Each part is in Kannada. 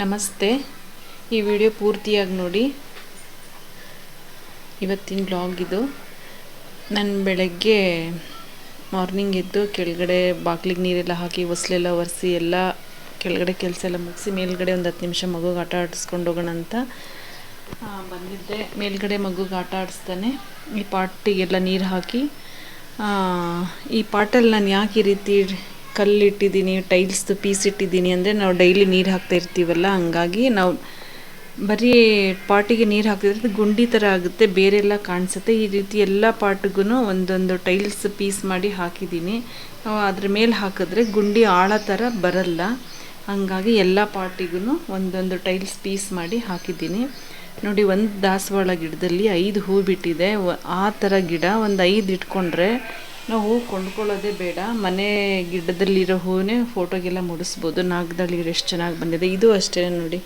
ನಮಸ್ತೆ. ಈ ವಿಡಿಯೋ ಪೂರ್ತಿಯಾಗಿ ನೋಡಿ. ಇವತ್ತಿನ ಬ್ಲಾಗ್ ಇದು. ನಾನು ಬೆಳಗ್ಗೆ ಮಾರ್ನಿಂಗ್ ಎದ್ದು ಕೆಳಗಡೆ ಬಾಗ್ಲಿಗೆ ನೀರೆಲ್ಲ ಹಾಕಿ, ಹೊಸ್ಲೆಲ್ಲ ಒರೆಸಿ, ಎಲ್ಲ ಕೆಳಗಡೆ ಕೆಲಸ ಎಲ್ಲ ಮುಗಿಸಿ, ಮೇಲ್ಗಡೆ ಒಂದು ಹತ್ತು ನಿಮಿಷ ಮಗುಗೆ ಆಟ ಆಡಿಸ್ಕೊಂಡು ಹೋಗೋಣ ಅಂತ. ಬಂದಿದ್ದೆ. ಮೇಲ್ಗಡೆ ಮಗುಗೆ ಆಟ ಆಡಿಸ್ತಾನೆ. ಈ ಪಾಟಿಗೆಲ್ಲ ನೀರು ಹಾಕಿ. ಈ ಪಾಟಲ್ಲಿ ನಾನು ಯಾಕೆ ಈ ರೀತಿ ಕಲ್ಲು ಇಟ್ಟಿದ್ದೀನಿ ಟೈಲ್ಸ್ದು ಪೀಸ್ ಇಟ್ಟಿದ್ದೀನಿ ಅಂದರೆ ನಾವು ಡೈಲಿ ನೀರು ಹಾಕ್ತಾ ಇರ್ತೀವಲ್ಲ, ಹಂಗಾಗಿ ನಾವು ಬರೀ ಪಾಟಿಗೆ ನೀರು ಹಾಕಿದ್ರೆ ಗುಂಡಿ ಥರ ಆಗುತ್ತೆ ಬೇರೆ ಎಲ್ಲ ಕಾಣಿಸುತ್ತೆ. ಈ ರೀತಿ ಎಲ್ಲ ಪಾಟಿಗೂ ಒಂದೊಂದು ಟೈಲ್ಸ್ ಪೀಸ್ ಮಾಡಿ ಹಾಕಿದ್ದೀನಿ. ಅದ್ರ ಮೇಲೆ ಹಾಕಿದ್ರೆ ಗುಂಡಿ ಆಳ ಥರ ಬರಲ್ಲ. ಹಂಗಾಗಿ ಎಲ್ಲ ಪಾಟಿಗೂ ಒಂದೊಂದು ಟೈಲ್ಸ್ ಪೀಸ್ ಮಾಡಿ ಹಾಕಿದ್ದೀನಿ. ನೋಡಿ, ಒಂದು ದಾಸವಾಳ ಗಿಡದಲ್ಲಿ ಐದು ಹೂ ಬಿಟ್ಟಿದೆ. ಆ ಥರ ಗಿಡ ಒಂದು ಐದು ಇಟ್ಕೊಂಡ್ರೆ ನಾವು ಕೊಂಡ್ಕೊಳ್ಳೋದೇ ಬೇಡ. ಮನೆ ಗಿಡದಲ್ಲಿರೋ ಹೂವನ್ನೇ ಫೋಟೋಗೆಲ್ಲ ಮುಡಿಸ್ಬೋದು. ನಾಗದಳ್ಳಿ ಎಷ್ಟು ಚೆನ್ನಾಗಿ ಬಂದಿದೆ. ಇದು ಅಷ್ಟೇ ನೋಡಿ.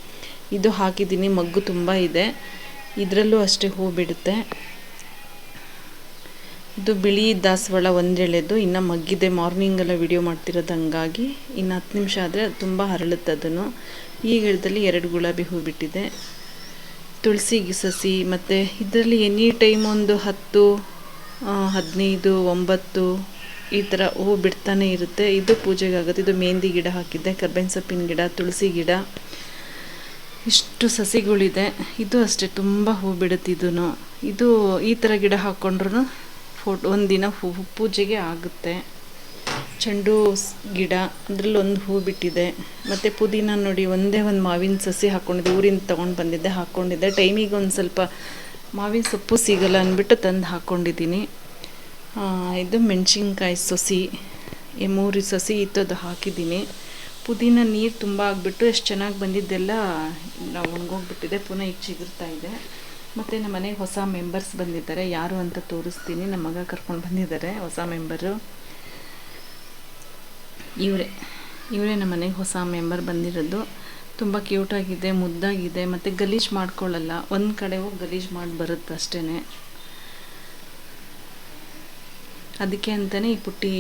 ಇದು ಹಾಕಿದ್ದೀನಿ. ಮಗ್ಗು ತುಂಬ ಇದೆ. ಇದರಲ್ಲೂ ಅಷ್ಟೇ ಹೂ ಬಿಡುತ್ತೆ. ಇದು ಬಿಳಿ ದಾಸವಾಳ ಒಂದೆಳೆದು. ಇನ್ನು ಮಗ್ಗಿದೆ. ಮಾರ್ನಿಂಗೆಲ್ಲ ವಿಡಿಯೋ ಮಾಡ್ತಿರೋದು ಹಂಗಾಗಿ ಇನ್ನು ಹತ್ತು ನಿಮಿಷ ಆದರೆ ತುಂಬ ಹರಳುತ್ತೆ ಅದನ್ನು. ಈ ಗಿಡದಲ್ಲಿ ಎರಡು ಗುಲಾಬಿ ಹೂ ಬಿಟ್ಟಿದೆ. ತುಳಸಿ ಸಸಿ ಮತ್ತು ಇದರಲ್ಲಿ ಎನಿ ಟೈಮ್ ಒಂದು ಹತ್ತು ಹದಿನೈದು, ಒಂಬತ್ತು, ಈ ಥರ ಹೂ ಬಿಡ್ತಾನೆ ಇರುತ್ತೆ. ಇದು ಪೂಜೆಗೆ ಆಗುತ್ತೆ. ಇದು ಮೆಹಂದಿ ಗಿಡ ಹಾಕಿದ್ದೆ ಕರ್ಬೇವಿನ ಸೊಪ್ಪಿನ ಗಿಡ, ತುಳಸಿ ಗಿಡ. ಇಷ್ಟು ಸಸಿಗಳಿದೆ. ಇದು ಅಷ್ಟೇ, ತುಂಬ ಹೂ ಬಿಡುತ್ತೆ ಇದೂ ಇದು ಈ ಥರ ಗಿಡ ಹಾಕ್ಕೊಂಡ್ರು ಫೋಟೋ, ಒಂದಿನ ಹೂ ಪೂಜೆಗೆ ಆಗುತ್ತೆ. ಚೆಂಡು ಗಿಡ ಅದರಲ್ಲಿ ಒಂದು ಹೂ ಬಿಟ್ಟಿದೆ. ಮತ್ತು ಪುದೀನ ನೋಡಿ, ಒಂದೇ ಒಂದು ಮಾವಿನ ಸಸಿ ಹಾಕ್ಕೊಂಡಿದ್ದೆ ಊರಿಂದ ತೊಗೊಂಡು ಬಂದಿದ್ದೆ ಹಾಕ್ಕೊಂಡಿದ್ದೆ ಟೈಮಿಗೆ ಒಂದು ಸ್ವಲ್ಪ ಮಾವಿನ ಸೊಪ್ಪು ಸಿಗಲ್ಲ ಅಂದ್ಬಿಟ್ಟು ತಂದು ಹಾಕ್ಕೊಂಡಿದ್ದೀನಿ. ಇದು ಮೆಣಸಿನ್ಕಾಯಿ ಸೊಸಿ, ಈ ಮೂರು ಸೊಸಿ ಇತ್ತದು ಹಾಕಿದ್ದೀನಿ. ಪುದೀನ ನೀರು ತುಂಬ ಆಗಿಬಿಟ್ಟು ಎಷ್ಟು ಚೆನ್ನಾಗಿ ಬಂದಿದ್ದೆಲ್ಲ ನಾವು ಒಣಗೋಗ್ಬಿಟ್ಟಿದೆ, ಪುನಃ ಈಗ ಚಿಗುರ್ತಾ ಇದೆ. ಮತ್ತು ನಮ್ಮ ಮನೆಗೆ ಹೊಸ ಮೆಂಬರ್ಸ್ ಬಂದಿದ್ದಾರೆ. ಯಾರು ಅಂತ ತೋರಿಸ್ತೀನಿ. ನಮ್ಮ ಮಗ ಕರ್ಕೊಂಡು ಬಂದಿದ್ದಾರೆ, ಹೊಸ ಮೆಂಬರು ಇವರೇ ಇವರೇ ನಮ್ಮ ಮನೆಗೆ ಹೊಸ ಮೆಂಬರ್ ಬಂದಿರೋದು. ತುಂಬ ಕ್ಯೂಟಾಗಿದೆ ಮುದ್ದಾಗಿದೆ, ಮತ್ತು ಗಲೀಜು ಮಾಡ್ಕೊಳ್ಳಲ್ಲ. ಒಂದು ಕಡೆ ಹೋಗಿ ಗಲೀಜು ಮಾಡಿ ಬರುತ್ತೆ ಅಷ್ಟೇ ಅದಕ್ಕೆ ಅಂತಲೇ ಈ ಪುಟ್ಟಿ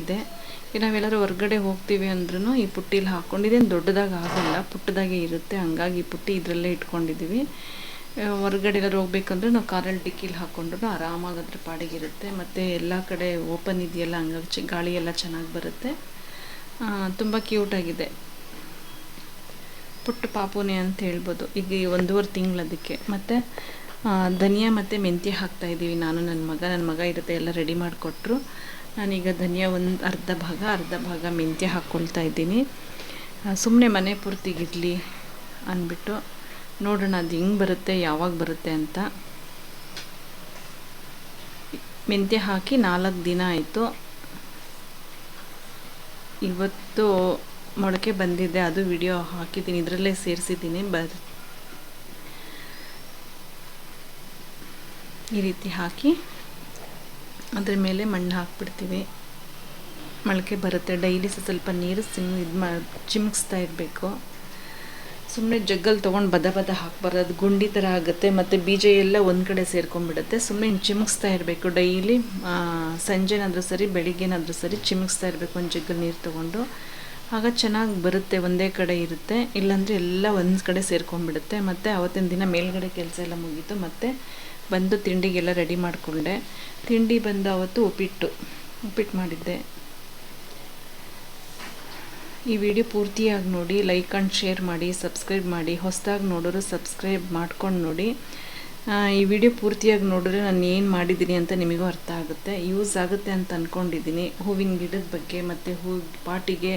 ಇದೆ. ನಾವೆಲ್ಲರೂ ಹೊರ್ಗಡೆ ಹೋಗ್ತೀವಿ ಅಂದ್ರೂ ಈ ಪುಟ್ಟಿಲಿ ಹಾಕ್ಕೊಂಡು ಇದೇನು ದೊಡ್ಡದಾಗಿ ಆಗಲ್ಲ, ಪುಟ್ಟದಾಗೆ ಇರುತ್ತೆ, ಹಂಗಾಗಿ ಈ ಪುಟ್ಟಿ ಇದರಲ್ಲೇ ಇಟ್ಕೊಂಡಿದ್ದೀವಿ ಹೊರಗಡೆ ಎಲ್ಲರೂ ಹೋಗ್ಬೇಕಂದ್ರೆ ನಾವು ಕಾರಲ್ಲಿ ಡಿಕ್ಕಿಲಿ ಹಾಕ್ಕೊಂಡ್ರು ಆರಾಮಾಗಿ ಅದ್ರ ಪಾಡಿಗಿರುತ್ತೆ ಮತ್ತು ಎಲ್ಲ ಕಡೆ ಓಪನ್ ಇದೆಯಲ್ಲ, ಹಂಗಾಗಿ ಗಾಳಿ ಎಲ್ಲ ಚೆನ್ನಾಗಿ ಬರುತ್ತೆ. ತುಂಬ ಕ್ಯೂಟಾಗಿದೆ ಪುಟ್ಟ ಪಾಪುನೆ ಅಂತ ಹೇಳ್ಬೋದು. ಈಗ ಒಂದೂವರೆ ತಿಂಗಳು ಅದಕ್ಕೆ ಮತ್ತು ಧನಿಯಾ ಮತ್ತು ಮೆಂತ್ಯ ಹಾಕ್ತಾ ಇದ್ದೀವಿ ನಾನು ನನ್ನ ಮಗ. ನನ್ನ ಮಗ ಇರುತ್ತೆ, ಎಲ್ಲ ರೆಡಿ ಮಾಡಿಕೊಟ್ರು. ನಾನೀಗ ಧನಿಯಾ ಒಂದು ಅರ್ಧ ಭಾಗ ಅರ್ಧ ಭಾಗ ಮೆಂತ್ಯ ಹಾಕ್ಕೊಳ್ತಾ ಇದ್ದೀನಿ. ಸುಮ್ಮನೆ ಮನೆ ಪೂರ್ತಿಗಿರಲಿ ಅಂದ್ಬಿಟ್ಟು ನೋಡೋಣ ಅದು ಹೆಂಗೆ ಬರುತ್ತೆ, ಯಾವಾಗ ಬರುತ್ತೆ ಅಂತ. ಮೆಂತ್ಯ ಹಾಕಿ ನಾಲ್ಕು ದಿನ ಆಯಿತು. ಇವತ್ತು ಮೊಳಕೆ ಬಂದಿದೆ, ಅದು ವಿಡಿಯೋ ಹಾಕಿದ್ದೀನಿ, ಇದರಲ್ಲೇ ಸೇರಿಸಿದ್ದೀನಿ, ಬರ್ ಈ ರೀತಿ ಹಾಕಿ, ಅದ್ರ ಮೇಲೆ ಮಣ್ಣು ಹಾಕ್ಬಿಡ್ತೀವಿ. ಮೊಳಕೆ ಬರುತ್ತೆ, ಡೈಲಿ ಸ್ವಲ್ಪ ನೀರು ಸಿಮ್ ಇದು ಮಾ ಚಿಮ್ಕಿಸ್ತಾ ಇರಬೇಕು. ಸುಮ್ಮನೆ ಜಗ್ಗಲ್ಲಿ ತೊಗೊಂಡು ಬದ ಬದ ಹಾಕ್ಬಾರ್ದು ಅದು ಗುಂಡಿ ಥರ ಆಗುತ್ತೆ, ಮತ್ತು ಬೀಜ ಎಲ್ಲ ಒಂದು ಕಡೆ ಸೇರ್ಕೊಂಡ್ಬಿಡುತ್ತೆ ಸುಮ್ಮನೆ ಚಿಮ್ಕಿಸ್ತಾ ಇರಬೇಕು. ಡೈಲಿ ಸಂಜೆನಾದರೂ ಸರಿ, ಬೆಳಿಗ್ಗೆನಾದರೂ ಸರಿ ಚಿಮ್ಕಿಸ್ತಾ ಇರಬೇಕು ಒಂದು ಜಗ್ಗಲ್ಲಿ ನೀರು ತೊಗೊಂಡು. ಆಗ ಚೆನ್ನಾಗಿ ಬರುತ್ತೆ, ಒಂದೇ ಕಡೆ ಇರುತ್ತೆ. ಇಲ್ಲಾಂದರೆ ಎಲ್ಲ ಒಂದು ಕಡೆ ಸೇರ್ಕೊಂಡ್ಬಿಡುತ್ತೆ. ಮತ್ತು ಅವತ್ತಿನ ದಿನ ಮೇಲ್ಗಡೆ ಕೆಲಸ ಎಲ್ಲ ಮುಗೀತು. ಮತ್ತು ಬಂದು ತಿಂಡಿಗೆಲ್ಲ ರೆಡಿ ಮಾಡಿಕೊಂಡೆ. ತಿಂಡಿ ಬಂದು ಅವತ್ತು ಉಪ್ಪಿಟ್ಟು ಉಪ್ಪಿಟ್ಟು ಮಾಡಿದ್ದೆ. ಈ ವಿಡಿಯೋ ಪೂರ್ತಿಯಾಗಿ ನೋಡಿ ಲೈಕ್ ಆ್ಯಂಡ್ ಶೇರ್ ಮಾಡಿ ಸಬ್ಸ್ಕ್ರೈಬ್ ಮಾಡಿ. ಹೊಸದಾಗಿ ನೋಡೋರು ಸಬ್ಸ್ಕ್ರೈಬ್ ಮಾಡ್ಕೊಂಡು ನೋಡಿ. ಈ ವಿಡಿಯೋ ಪೂರ್ತಿಯಾಗಿ ನೋಡಿದ್ರೆ ನಾನು ಏನು ಮಾಡಿದ್ದೀನಿ ಅಂತ ನಿಮಗೂ ಅರ್ಥ ಆಗುತ್ತೆ. ಯೂಸ್ ಆಗುತ್ತೆ ಅಂತ ಅಂದ್ಕೊಂಡಿದ್ದೀನಿ ಹೂವಿನ ಗಿಡದ ಬಗ್ಗೆ ಮತ್ತು ಹೂ ಪಾಟಿಗೆ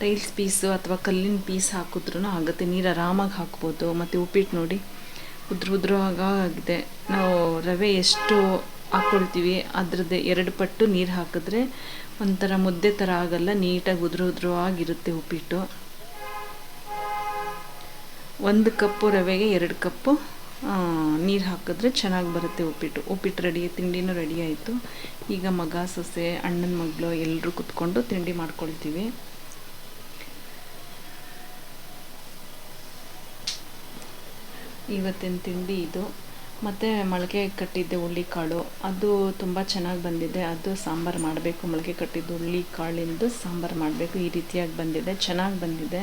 ಟೈಲ್ಸ್ ಪೀಸು ಅಥವಾ ಕಲ್ಲಿನ ಪೀಸ್ ಹಾಕಿದ್ರೂ ಆಗುತ್ತೆ. ನೀರು ಆರಾಮಾಗಿ ಹಾಕ್ಬೋದು. ಮತ್ತು ಉಪ್ಪಿಟ್ಟು ನೋಡಿ, ಉದ್ರ ಉದ್ರವಾಗಿದೆ ನಾವು ರವೆ ಎಷ್ಟು ಹಾಕ್ಕೊಳ್ತೀವಿ ಅದ್ರದ್ದು ಎರಡು ಪಟ್ಟು ನೀರು ಹಾಕಿದ್ರೆ ಒಂಥರ ಮುದ್ದೆ ಥರ ಆಗಲ್ಲ, ನೀಟಾಗಿ ಉದ್ರ ಉದ್ರವಾಗಿರುತ್ತೆ ಉಪ್ಪಿಟ್ಟು. ಒಂದು ಕಪ್ಪು ರವೆಗೆ ಎರಡು ಕಪ್ಪು ನೀರು ಹಾಕಿದ್ರೆ ಚೆನ್ನಾಗಿ ಬರುತ್ತೆ ಉಪ್ಪಿಟ್ಟು. ಉಪ್ಪಿಟ್ಟು ರೆಡಿ, ತಿಂಡಿನೂ ರೆಡಿ ಆಯಿತು. ಈಗ ಮಗ, ಸೊಸೆ, ಅಣ್ಣನ ಮಗಳು ಎಲ್ಲರೂ ಕುತ್ಕೊಂಡು ತಿಂಡಿ ಮಾಡ್ಕೊಳ್ತೀವಿ. ಇವತ್ತಿನ ತಿಂಡಿ ಇದು. ಮತ್ತು ಮೊಳಕೆ ಕಟ್ಟಿದ್ದೆ ಹುಳ್ಳಿಕಾಳು ಅದು ತುಂಬ ಚೆನ್ನಾಗಿ ಬಂದಿದೆ. ಅದು ಸಾಂಬಾರು ಮಾಡಬೇಕು. ಮೊಳಕೆ ಕಟ್ಟಿದ್ದು ಹುಳ್ಳಿ ಕಾಳಿಂದು ಸಾಂಬಾರು ಮಾಡಬೇಕು. ಈ ರೀತಿಯಾಗಿ ಬಂದಿದೆ. ಚೆನ್ನಾಗಿ ಬಂದಿದೆ.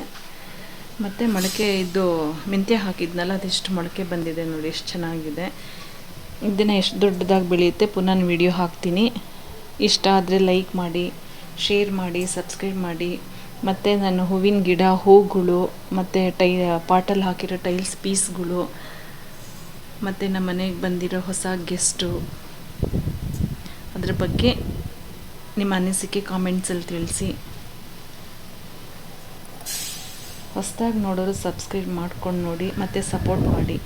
ಮತ್ತು ಮೊಳಕೆ ಇದು ಮೆಂತ್ಯ ಹಾಕಿದ್ನಲ್ಲ, ಅದೆಷ್ಟು ಮೊಳಕೆ ಬಂದಿದೆ ನೋಡಿ, ಎಷ್ಟು ಚೆನ್ನಾಗಿದೆ. ಇದನ್ನ ಎಷ್ಟು ದೊಡ್ಡದಾಗಿ ಬೆಳೆಯುತ್ತೆ, ಪುನಃ ವಿಡಿಯೋ ಹಾಕ್ತೀನಿ. ಇಷ್ಟ ಆದರೆ ಲೈಕ್ ಮಾಡಿ, ಶೇರ್ ಮಾಡಿ, ಸಬ್ಸ್ಕ್ರೈಬ್ ಮಾಡಿ. ಮತ್ತು ನಾನು ಹೂವಿನ ಗಿಡ, ಹೂಗಳು, ಮತ್ತು ಟೈ ಪಾಟಲ್ಲಿ ಹಾಕಿರೋ ಟೈಲ್ಸ್ ಪೀಸ್ಗಳು, ಮತ್ತು ನಮ್ಮ ಮನೆಗೆ ಬಂದಿರೋ ಹೊಸ ಗೆಸ್ಟು. ಅದ್ರ ಬಗ್ಗೆ ನಿಮ್ಮ ಅನಿಸಿಕೆ ಕಾಮೆಂಟ್ಸಲ್ಲಿ ತಿಳಿಸಿ. ಹೊಸದಾಗಿ ನೋಡೋರು ಸಬ್ಸ್ಕ್ರೈಬ್ ಮಾಡ್ಕೊಂಡು ನೋಡಿ ಮತ್ತು ಸಪೋರ್ಟ್ ಮಾಡಿ.